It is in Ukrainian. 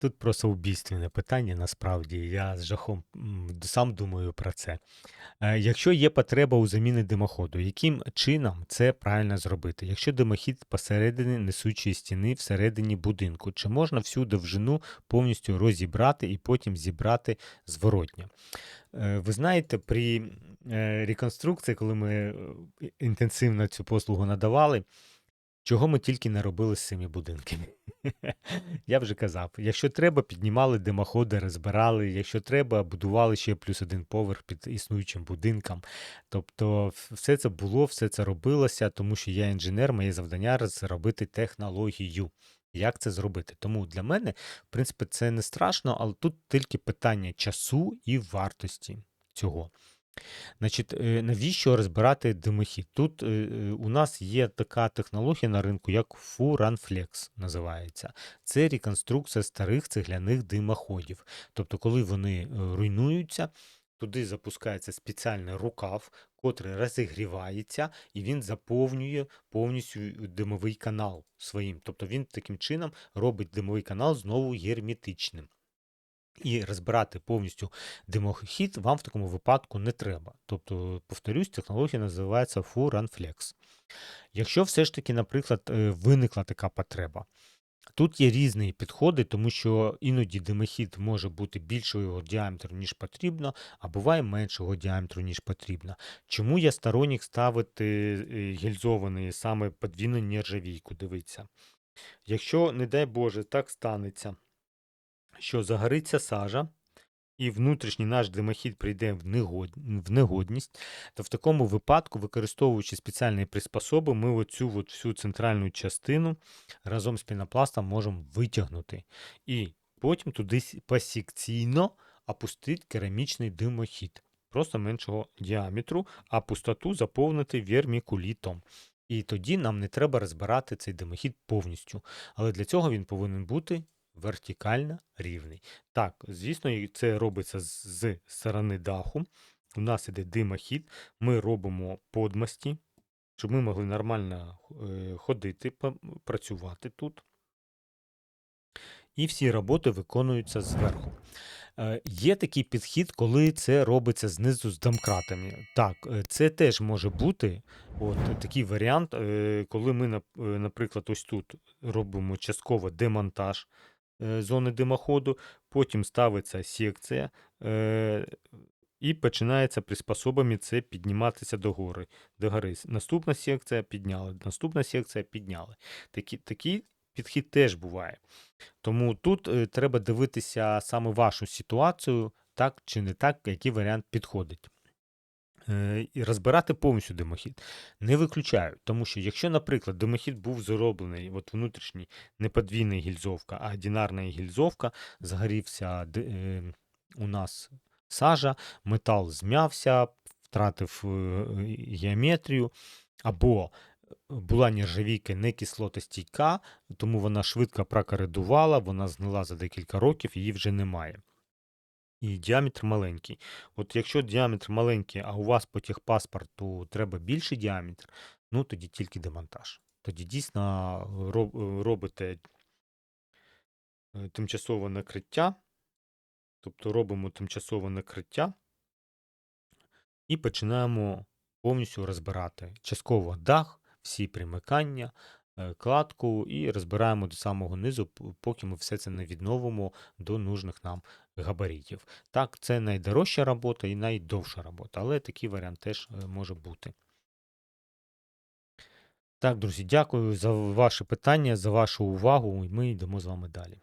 Тут просто убійственне питання насправді. Я з жахом сам думаю про це. Е, Якщо є потреба у заміни димоходу, яким чином це правильно зробити? Якщо димохід посередині несучої стіни всередині будинку, чи можна всю довжину повністю розібрати і потім зібрати зворотньо? Е, Ви знаєте, при е, реконструкції, коли ми е, інтенсивно цю послугу надавали, чого ми тільки не робили з цими будинками. Я вже казав, якщо треба, піднімали димоходи, розбирали, якщо треба, будували ще плюс один поверх під існуючим будинком. Тобто все це було, все це робилося, тому що я інженер, моє завдання розробити технологію. Як це зробити? Тому для мене, в принципі, це не страшно, але тут тільки питання часу і вартості цього. Значить, е, навіщо розбирати димохід? Тут е, е, у нас є така технологія на ринку, як Furanflex називається. Це реконструкція старих цегляних димоходів. Тобто, коли вони руйнуються, туди запускається спеціальний рукав, котрий розігрівається, і він заповнює повністю димовий канал своїм. Тобто він таким чином робить димовий канал знову герметичним. І розбирати повністю димохід вам в такому випадку не треба. Тобто, повторюсь, технологія називається Furanflex. Якщо все ж таки, наприклад, е, виникла така потреба, тут є різні підходи, тому що іноді димохід може бути більшого діаметру, ніж потрібно, а буває меншого діаметру, ніж потрібно. Чому я сторонник ставити е, гільзований саме подвійну нержавійку? Дивіться. Якщо, не дай Боже, так станеться, що загориться сажа, і внутрішній наш димохід прийде в, негод... в негодність, то в такому випадку, використовуючи спеціальні приспособи, ми оцю от всю центральну частину разом з пінопластом можемо витягнути. І потім туди посекційно опустити керамічний димохід, просто меншого діаметру, а пустоту заповнити вермікулітом. І тоді нам не треба розбирати цей димохід повністю. Але для цього він повинен бути вертикально рівний. Так, звісно, це робиться з сторони даху. У нас іде димохід, ми робимо подмості, щоб ми могли нормально е, ходити, працювати тут. І всі роботи виконуються зверху. Е, Є такий підхід, коли це робиться знизу з домкратами. Так, е, це теж може бути от такий варіант, коли ми, наприклад, ось тут робимо частково демонтаж зони димоходу, потім ставиться секція. е, І починається приспособами це підніматися до гори. До гори. Наступна секція підняли, наступна секція підняли. Такі, такий підхід теж буває. Тому тут е, треба дивитися саме вашу ситуацію, так чи не так, який варіант підходить. Е, І розбирати повністю димохід не виключаю, тому що якщо, наприклад, димохід був зроблений, от внутрішній не подвійна гільзовка, а одинарна гільзовка, загорівся ди- е, у нас сажа, метал зм'явся, втратив е, геометрію, або була нержавійка не кислотостійка, тому вона швидко прокоридувала, вона згнила за декілька років, її вже немає. І діаметр маленький. От якщо діаметр маленький, а у вас по техпаспорту треба більший діаметр, ну тоді тільки демонтаж. Тоді дійсно роб- робите е, тимчасове накриття, тобто робимо тимчасове накриття і починаємо повністю розбирати частково дах, всі примикання, е, кладку і розбираємо до самого низу, поки ми все це не відновимо до нужних нам габаритів. Так, це найдорожча робота і найдовша робота, але такий варіант теж е, може бути. Так, друзі, дякую за ваші питання, за вашу увагу. і Ми йдемо з вами далі.